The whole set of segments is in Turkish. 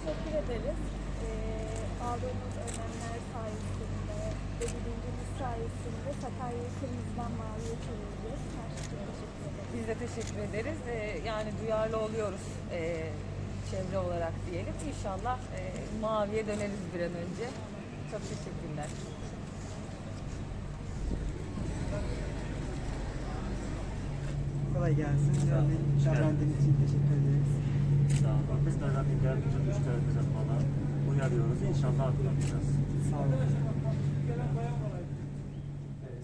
Teşekkür ederiz. Ee, aldığınız önlemler sayesinde ve bilinciniz sayesinde Sakarya'yı kırmızıdan maviye çevireceğiz. Her şey için teşekkür ederiz. Biz de teşekkür ederiz. Ee, yani duyarlı oluyoruz ee, çevre olarak diyelim. İnşallah ee, maviye döneriz bir an önce. Çok teşekkürler. Kolay gelsin. Şereflendiğin için teşekkür ederiz. Sağ olun. Biz de geldik bütün müşterimize falan uyarıyoruz. İnşallah atlatacağız. Sağ olun.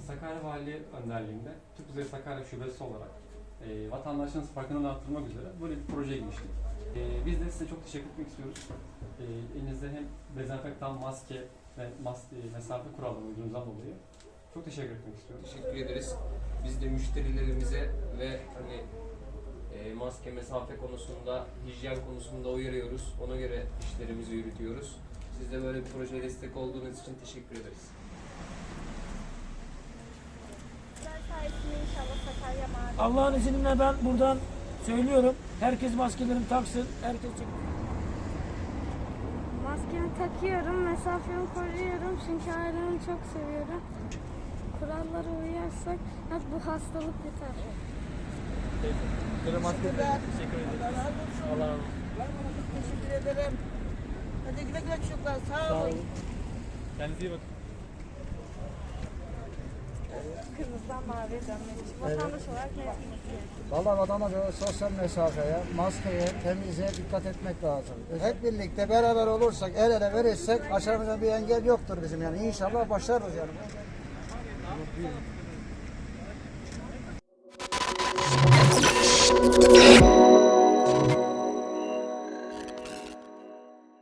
Sakarya Valiliği önderliğinde Türk Kuzey Sakarya Şubesi olarak e, vatandaşların farkını arttırmak üzere böyle bir projeye girmiştik. E, biz de size çok teşekkür etmek istiyoruz. E, elinizde hem dezenfektan, maske ve mas e, mesafe kurallarını uyduğunuzdan dolayı çok teşekkür etmek istiyoruz. Teşekkür ederiz. Biz de müşterilerimize ve hani e, maske mesafe konusunda, hijyen konusunda uyarıyoruz. Ona göre işlerimizi yürütüyoruz. Siz de böyle bir projeye destek olduğunuz için teşekkür ederiz. Sizler sayesinde inşallah Sakarya mavi. Allah'ın izniyle ben buradan söylüyorum. Herkes maskelerini taksın. Herkes Maskemi takıyorum, mesafemi koruyorum çünkü ailemi çok seviyorum. Kurallara uyarsak hep bu hastalık biter. Teşekkür ederim. Hadi güle güle çocuklar. Sağ olun. Kırmızıdan maviye dönmek için. Vatandaş olarak ne yapması gerekiyor? Valla vatandaş olarak sosyal mesafeye, maskeye, temizliğe dikkat etmek lazım. Hep birlikte beraber olursak, el ele verirsek aşağımızda bir engel yoktur bizim yani. İnşallah başarırız yani.